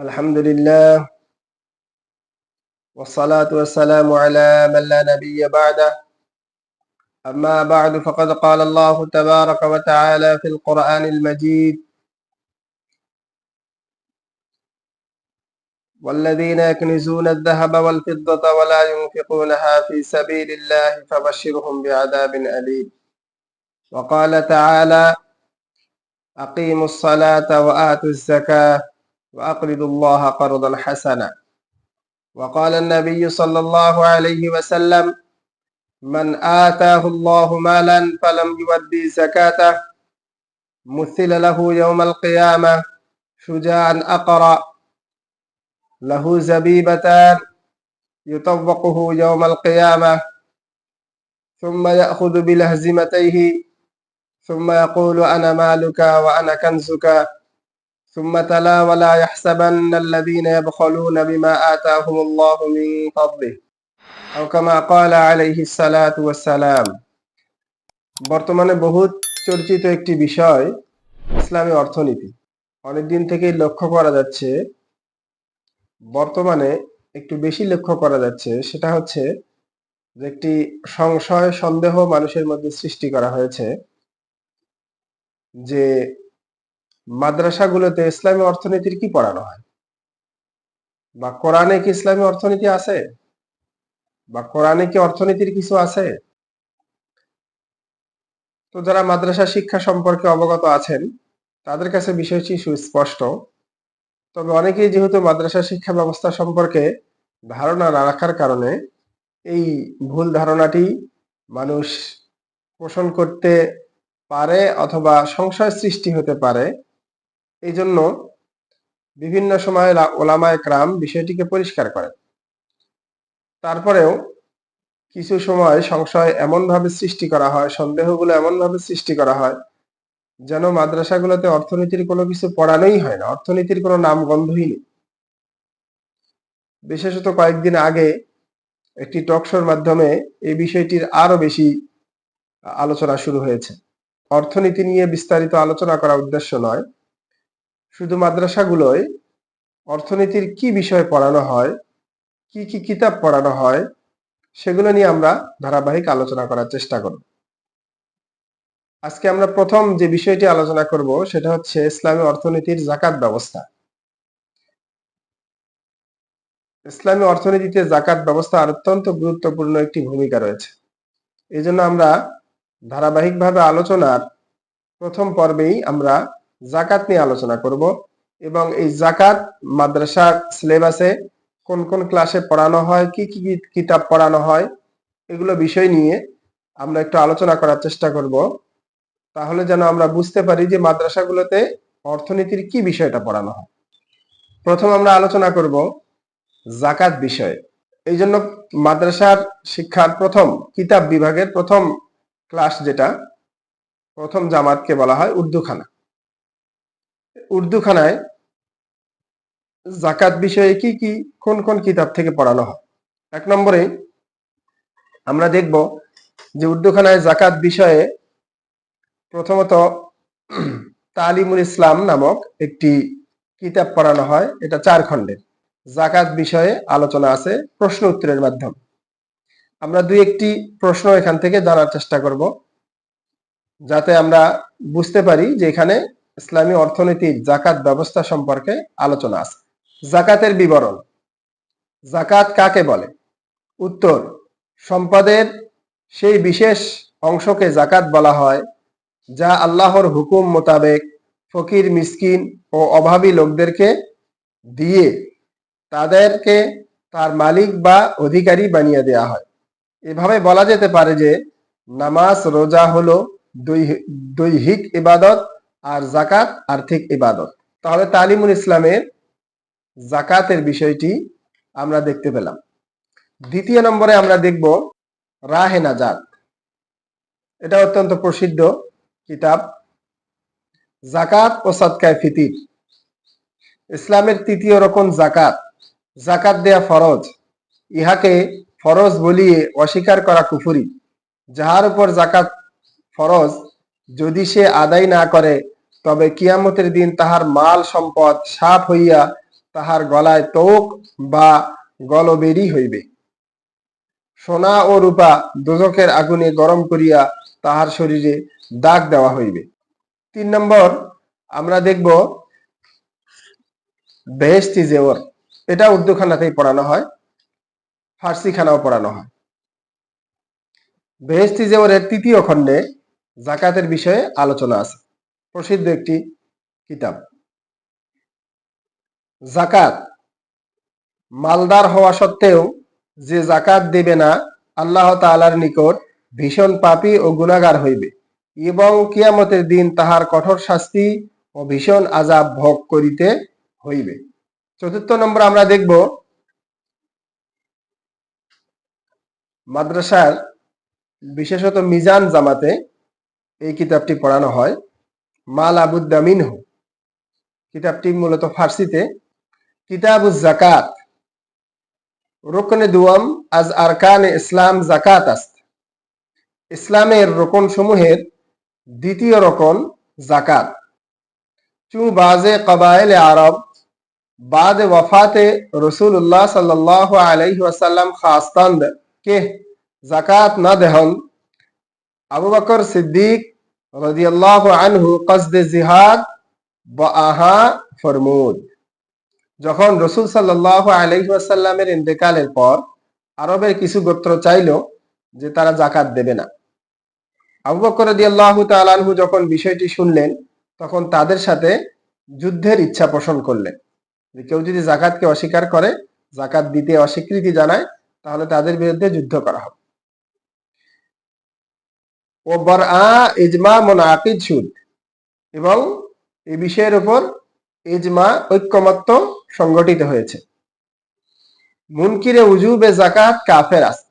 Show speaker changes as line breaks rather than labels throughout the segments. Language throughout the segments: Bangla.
الحمد لله والصلاة والسلام على من لا نبي بعده. أما بعد فقد قال الله تبارك وتعالى في القرآن المجيد والذين يكنزون الذهب والفضة ولا ينفقونها في سبيل الله فبشرهم بعذاب أليم. وقال تعالى أقيموا الصلاة وآتوا الزكاة وأقرضوا الله قرضا حسنا. وقال النبي صلى الله عليه وسلم من آتاه الله مالا فلم يودي زكاته مثل له يوم القيامة شجاعا أقرأ له زبيبتان يطوقه يوم القيامة ثم يأخذ بلهزمتيه ثم يقول أنا مالك وأنا كنزك ثم تلا ولا يحسبن الذين يبخلون بما آتاهم الله من فضله أو كما قال عليه الصلاة والسلام বর্তমানে বহুত চর্চিত একটি বিষয় ইসলামী অর্থনীতি অনেকদিন থেকেই লক্ষ্য করা যাচ্ছে বর্তমানে একটু বেশি লক্ষ্য করা যাচ্ছে সেটা হচ্ছে যে একটি সংশয় সন্দেহ মানুষের মধ্যে সৃষ্টি করা হয়েছে যে মাদ্রাসাগুলোতে ইসলামী অর্থনীতির কি পড়ানো হয়? বা কোরআনে কি ইসলামী অর্থনীতি আছে? বা কোরআনে কি অর্থনীতির কিছু আছে? তো যারা মাদ্রাসা শিক্ষা সম্পর্কে অবগত আছেন, তাদের কাছে বিষয়টি সুস্পষ্ট। তবে অনেকেই যেহেতু মাদ্রাসা শিক্ষা ব্যবস্থা সম্পর্কে ধারণা না রাখার কারণে এই ভুল ধারণাটি মানুষ পোষণ করতে পারে অথবা সংশয় সৃষ্টি হতে পারে। এই জন্য বিভিন্ন সময় ওলামায় ক্রাম বিষয়টিকে পরিষ্কার করে তারপরেও কিছু সময় সংশয় এমন ভাবে সৃষ্টি করা হয়, সন্দেহগুলো এমন ভাবে সৃষ্টি করা হয়, যেন মাদ্রাসাগুলোতে অর্থনীতির কোনো কিছু পড়ানোই হয় না, অর্থনীতির কোনো নাম গন্ধই নেই। বিশেষত কয়েকদিন আগে একটি টকশোর মাধ্যমে এই বিষয়টির আরও বেশি আলোচনা শুরু হয়েছে। অর্থনীতি নিয়ে বিস্তারিত আলোচনা করা উদ্দেশ্য নয় শুধু মাদ্রাসাগুলোয় অর্থনীতির কি বিষয় পড়ানো হয়, কি কি কিতাব পড়ানো হয়, সেগুলো নিয়ে আমরা ধারাবাহিক আলোচনা করার চেষ্টা করব। আজকে আমরা প্রথম যে বিষয়টি আলোচনা করব, সেটা হচ্ছে ইসলামী অর্থনীতির জাকাত ব্যবস্থা। ইসলামী অর্থনীতিতে জাকাত ব্যবস্থা অত্যন্ত গুরুত্বপূর্ণ একটি ভূমিকা রয়েছে। এই জন্য আমরা ধারাবাহিকভাবে আলোচনার প্রথম পর্বেই আমরা জাকাত নিয়ে আলোচনা করব এবং এই জাকাত মাদ্রাসা সিলেবাসে কোন কোন ক্লাসে পড়ানো হয়, কি কি কিতাব পড়ানো হয়, এগুলো বিষয় নিয়ে আমরা একটু আলোচনা করার চেষ্টা করব। তাহলে যেন আমরা বুঝতে পারি যে মাদ্রাসাগুলোতে অর্থনীতির কি বিষয়টা পড়ানো হয়। প্রথম আমরা আলোচনা করব জাকাত বিষয়ে। এই জন্য মাদ্রাসার শিক্ষার প্রথম কিতাব বিভাগের প্রথম ক্লাস যেটা, প্রথম জামাতকে বলা হয় উর্দুখানা। উর্দুখানায় জাকাত বিষয়ে কি কি, কোন কোন কিতাব থেকে পড়ানো হয়? এক নম্বরে আমরা দেখব যে উর্দুখানায় জাকাত বিষয়ে প্রথমত তালিমুল ইসলাম নামক একটি কিতাব পড়ানো হয়, এটা চার খণ্ডের। জাকাত বিষয়ে আলোচনা আছে, প্রশ্ন উত্তরের মাধ্যমে। আমরা দুই একটি প্রশ্ন এখান থেকে জানার চেষ্টা করব, যাতে আমরা বুঝতে পারি যে এখানে ইসলামী অর্থনীতির জাকাত ব্যবস্থা সম্পর্কে আলোচনা আছে। জাকাতের বিবরণ। জাকাত কাকে বলে? উত্তর, সম্পদের সেই বিশেষ অংশকে জাকাত বলা হয়, যা আল্লাহর হুকুম মোতাবেক ফকির, মিসকিন ও অভাবী লোকদেরকে দিয়ে তাদেরকে তার মালিক বা অধিকারী বানিয়ে দেয়া হয়। এভাবে বলা যেতে পারে যে নামাজ, রোজা হলো দৈহিক ইবাদত আর জাকাত আর্থিক ইবাদত। তাহলে তালিমুল ইসলামের জাকাতের বিষয়টি আমরা দেখতে পেলাম। দ্বিতীয় নম্বরে আমরা দেখব রাহে নাজাত। এটা অত্যন্ত প্রসিদ্ধ কিতাব। জাকাত ও সৎকায় ফিতির। ইসলামের তৃতীয় রকম জাকাত জাকাত দেয়া ফরজ। ইহাকে ফরজ বলিয়ে অস্বীকার করা কুফুরি। যাহার উপর জাকাত ফরজ, যদি সে আদায় না করে তবে কিয়ামতের দিন তাহার মাল সম্পদ সাপ হইয়া তাহার গলায় তোক বা গলবেরি হইবে। সোনা ও রূপা দোজকের আগুনে গরম করিয়া তাহার শরীরে দাগ দেওয়া হইবে। তিন নম্বর, আমরা দেখব বেহেস্তি জেওর। এটা উর্দু খানাতেই পড়ানো হয় ফার্সি খানাও পড়ানো হয়। বেহেস্তি জেওরের তৃতীয় খণ্ডে জাকাতের বিষয়ে আলোচনা আছে। প্রসিদ্ধ একটি কিতাব। জাকাত মালদার হওয়া সত্ত্বেও যে জাকাত দেবে না, আল্লাহ তাআলার নিকট ভীষণ পাপী ও গুণাগার হইবে এবং কিয়ামতের দিন তাহার কঠোর শাস্তি ও ভীষণ আজাব ভোগ করিতে হইবে। চতুর্থ নম্বর আমরা দেখব মাদ্রাসার বিশেষত মিজান জামাতে এই কিতাবটি পড়ানো হয়। মাল আবুদ্দামিন মিনহ। কিতাবটি মূলত ফার্সিতে। কিতাব জাকাত রোকনে দুয়াম আজ আরকান ইসলাম জাকাত আস্ত। ইসলামের রোকন সমূহের দ্বিতীয় রকন জাকাত চু বাজে কবায়েল আরব, বাদ ওয়ফাতে রসুল্লাহ সাল্লাহ আলহি ওয়াসাল্লাম খাস্তান্দ কে? জাকাত না দেহন। আবু বকর সিদ্দিক রাদিয়াল্লাহু আনহু কসদে জিহাদ বা আহা ফরমুদ। যখন রসুল সাল্লাহ আলহিসাল্লামের ইন্তেকালের পর আরবের কিছু গোত্র চাইল যে তারা জাকাত দেবে না। আবু বকর রাদিয়াল্লাহু তালানহু যখন বিষয়টি শুনলেন, তখন তাদের সাথে যুদ্ধের ইচ্ছা পোষণ করলেন। যে কেউ যদি জাকাতকে অস্বীকার করে জাকাত দিতে অস্বীকৃতি জানায়, তাহলে তাদের বিরুদ্ধে যুদ্ধ করা হবে ও বর আ ইজমা মোনাকিদ এবং এই বিষয়ের উপর ইজমা ঐক্যমত্য সংগঠিত হয়েছে। মুনকিরে উজুবে জাকাত কাফের আস্ত।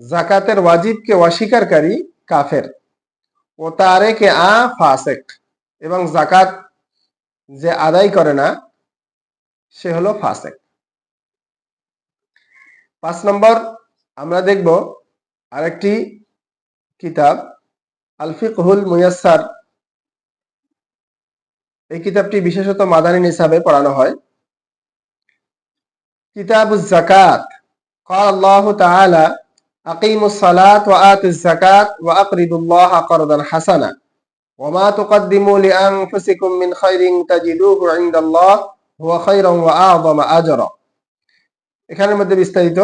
জাকাতের ওয়াজিবকে অস্বীকারী কাফের। ও তারেকে আ ফাসেক। এবং জাকাত যে আদায় করে না, সে হলো ফাসেক। পাঁচ নম্বর আমরা দেখব আরেকটি কিতাব আলফিকহুল মুয়াসার এই কিতাবটি বিশেষত মাদানী হিসাবে পড়ানো হয় কিতাব জাকাত قال الله تعالى أقيموا الصلاة وآتوا الزكاة وأقرضوا الله قرضا حسنا وما تقدموا لأنفسكم من خير تجدوه عند الله هو خيرا وأعظم أجرا এখানের মধ্যে বিস্তারিত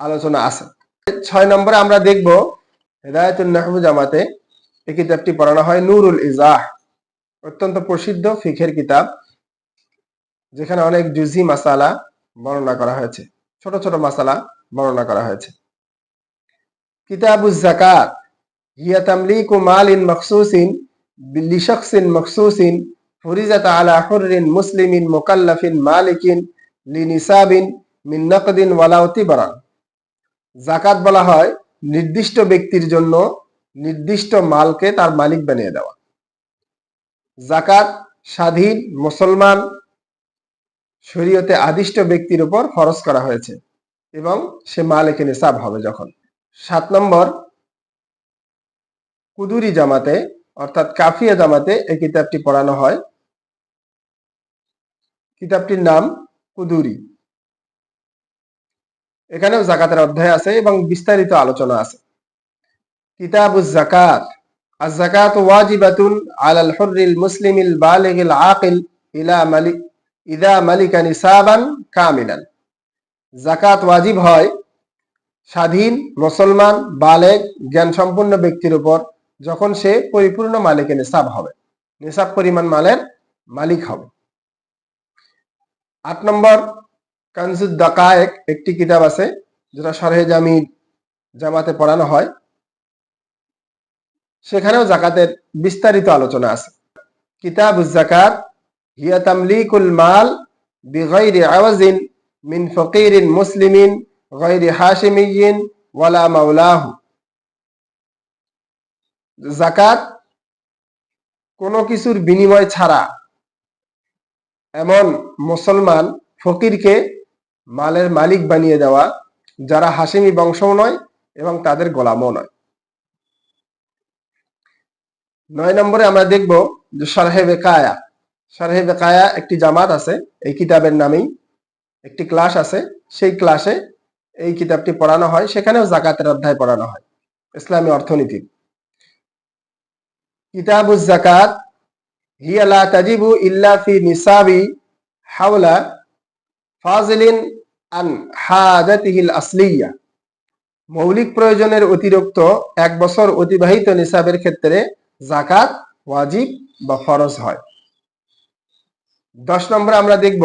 আলোচনা আছে ছয় নম্বরে আমরা দেখব হেদায়তুল নাহবু জামাতে এই কিতাবটি পড়ানো হয় নুরুল ইজাহ, অত্যন্ত প্রসিদ্ধ ফিখের কিতাব, যেখানে অনেক জুজি মাসালা বর্ণনা করা হয়েছে, ছোট ছোট মাসালা বর্ণনা করা হয়েছে। কিতাবুজ জাকাত হিয়া তামলিকু মালিন ফরিজাত আলা মুসলিমিন মুকাল্লাফিন মালিকিন লিনিসাবিন নকদিন ওয়ালাউ তিবরান। জাকাত বলা হয় নির্দিষ্ট ব্যক্তির জন্য নির্দিষ্ট মালকে তার মালিক বানিয়ে দেওয়া। জাকাত স্বাধীন মুসলমান শরীয়তে আদিষ্ট ব্যক্তির উপর খরচ করা হয়েছে এবং সে মাল এখানে নিসাব হবে যখন। সাত নম্বর, কুদুরি জামাতে অর্থাৎ কাফিয়া জামাতে এই কিতাবটি পড়ানো হয়। কিতাবটির নাম কুদুরি। এখানেও জাকাতের অধ্যায় আছে এবং বিস্তারিত আলোচনা আছে। কিতাবুজ জাকাত। জাকাত ওয়াজিবাতুন আলাল মুসলিমিল বালিগিল আকিল ইলা মালিক ইদা মালিকা নিসাবান কামিলান। জাকাত ওয়াজিব হয় স্বাধীন, মুসলমান বালেক জ্ঞান সম্পন্ন ব্যক্তির উপর যখন সে পরিপূর্ণ মালিকে নিসাব হবে। নিসাব পরিমাণ মালের মালিক হবে। আট নম্বর কানজুদ দাকায়েক একটি কিতাব আছে, যেটা সরহে জামি জামাতে পড়ানো হয়। সেখানেও জাকাতের বিস্তারিত আলোচনা আছে। কিতাব জাকাত, হিয়া তামলিকুল মাল বিগাইরি আওয়াজিন মিন ফকিরিন মুসলিমিন গাইরি হাশিমিয়িন ওয়ালা মাওলাহু। জাকাত কোনো কিছুর বিনিময় ছাড়া এমন মুসলমান ফকিরকে মালের মালিক বানিয়ে দেওয়া, যারা হাসিমি বংশও নয় এবং তাদের গোলামও নয়। নয় নম্বরে আমরা দেখব যে সরহে বেকায়া। সারহে বেকায়া একটি জামাত আছে, এই কিতাবের নামেই একটি ক্লাস আছে। সেই ক্লাসে এই কিতাবটি পড়ানো হয়, সেখানেও জাকাতের অধ্যায় পড়ানো হয়, ইসলামী অর্থনীতি কিতাবুজ জাকাত, হিয়া লা তাজিবু ইল্লা ফি নিসাবি হাওলা ফাজিলিন আন হাজাতিহিল আসলিয়া। মৌলিক প্রয়োজনের অতিরিক্ত এক বছর অতিবাহিত নিসাবের ক্ষেত্রে জাকাত ওয়াজিব বা ফরজ হয়। দশ নম্বরে আমরা দেখব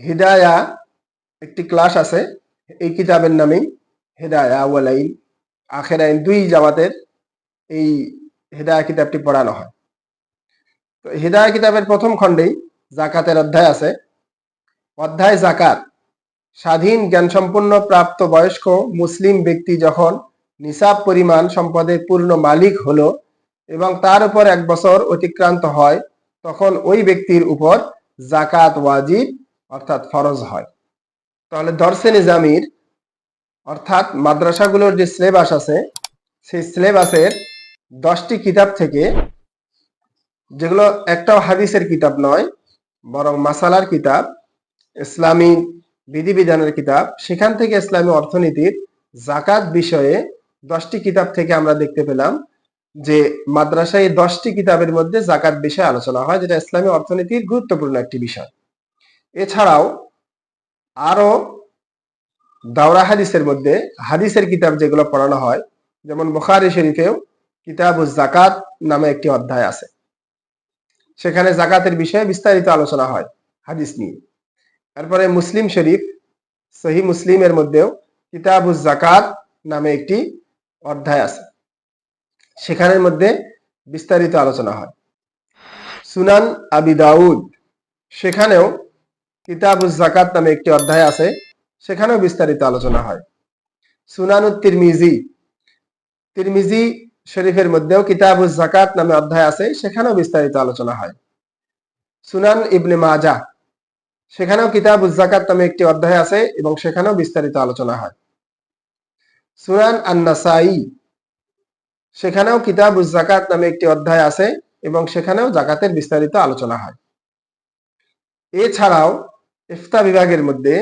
হিদায়া, একটি ক্লাস আছে, এই কিতাবের নামেই হেদায়া ওয়ালাইন, আখেরাইন দুই জামাতের এই হেদায়া কিতাবটি পড়ানো হয়। তো হেদায়া কিতাবের প্রথম খণ্ডেই জাকাতের অধ্যায় আছে। অধ্যায় জাকাত। স্বাধীন জ্ঞানসম্পন্ন প্রাপ্ত বয়স্ক মুসলিম ব্যক্তি যখন নিসাব পরিমাণ সম্পদের পূর্ণ মালিক হলো এবং তার উপর এক বছর অতিক্রান্ত হয়, তখন ওই ব্যক্তির উপর জাকাত ওয়াজিব অর্থাৎ ফরজ হয়। তাহলে দর্শে নিজামির অর্থাৎ মাদ্রাসাগুলোর যে সিলেবাস আছে, সেই সিলেবাসের দশটি কিতাব থেকে, যেগুলো একটাও হাদিসের কিতাব নয় বরং মাসালার কিতাব, ইসলামী বিধিবিধানের কিতাব, সেখান থেকে ইসলামী অর্থনীতির জাকাত বিষয়ে দশটি কিতাব থেকে আমরা দেখতে পেলাম যে মাদ্রাসায় দশটি কিতাবের মধ্যে জাকাত বিষয়ে আলোচনা হয়, যেটা ইসলামী অর্থনীতির গুরুত্বপূর্ণ একটি বিষয়। এছাড়াও আরও দাওরা হাদিসের মধ্যে হাদিসের কিতাব যেগুলো পড়ানো হয়, যেমন বুখারি শরীফেও কিতাব জাকাত নামে একটি অধ্যায় আছে। সেখানে জাকাতের বিষয়ে বিস্তারিত আলোচনা হয় হাদিস নিয়ে। তারপরে মুসলিম শরীফ সহি মুসলিমের মধ্যেও কিতাব জাকাত নামে একটি অধ্যায় আছে। সেখানের মধ্যে বিস্তারিত আলোচনা হয়। সুনান আবি দাউদ, সেখানেও কিতাব জাকাত নামে একটি অধ্যায় আছে, সেখানেও বিস্তারিত আলোচনা হয়। সুনান তিরমিজি তিরমিজি শরীফের মধ্যেও কিতাব জাকাত নামে অধ্যায় আছে, সেখানেও বিস্তারিত আলোচনা হয়। সুনান ইবনে মাজা সেখানেও কিতাব জাকাত নামে একটি অধ্যায় আছে এবং সেখানেও বিস্তারিত আলোচনা হয়। সুনান আন্নাসাই, সেখানেও কিতাব জাকাত নামে একটি অধ্যায় আছে এবং সেখানেও জাকাতের বিস্তারিত আলোচনা হয়। এছাড়াও ইফতা বিভাগের মধ্যে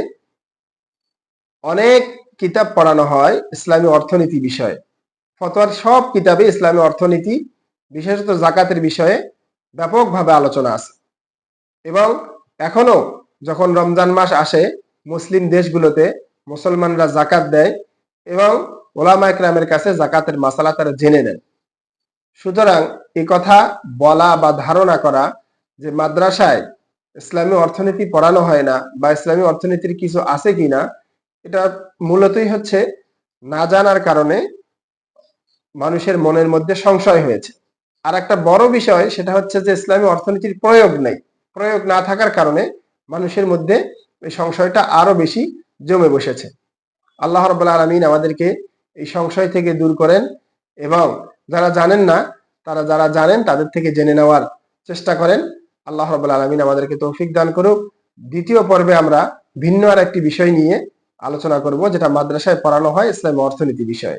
অনেক কিতাব পড়ানো হয় ইসলামী অর্থনীতি বিষয়ে। ফতোয়ার সব কিতাবে ইসলামী অর্থনীতি, বিশেষত জাকাতের বিষয়ে ব্যাপকভাবে আলোচনা আছে। এবং এখনও যখন রমজান মাস আসে, মুসলিম দেশগুলোতে মুসলমানরা জাকাত দেয় এবং ওলামা একরামের কাছে জাকাতের মাসালা তারা জেনে নেন। সুতরাং এই কথা বলা বা ধারণা করা যে মাদ্রাসায় ইসলামী অর্থনীতি পড়ানো হয় না বা ইসলামী অর্থনীতির কিছু আছে কিনা, এটা মূলতই হচ্ছে না জানার কারণে মানুষের মনের মধ্যে সংশয় হয়েছে। আর একটা বড় বিষয়, সেটা হচ্ছে যে ইসলামী অর্থনীতির প্রয়োগ নেই। প্রয়োগ না থাকার কারণে মানুষের মধ্যে এই সংশয়টা আরও বেশি জমে বসেছে। আল্লাহ রবাহ আলমিন আমাদেরকে এই সংশয় থেকে দূর করেন এবং যারা জানেন না, তারা যারা জানেন, তাদের থেকে জেনে নেওয়ার চেষ্টা করেন। আল্লাহ রবাহ আলমিন আমাদেরকে তৌফিক দান করুক। দ্বিতীয় পর্বে আমরা ভিন্ন আর একটি বিষয় নিয়ে আলোচনা করব, যেটা মাদ্রাসায় পড়ানো হয় ইসলাম অর্থনীতি বিষয়ে।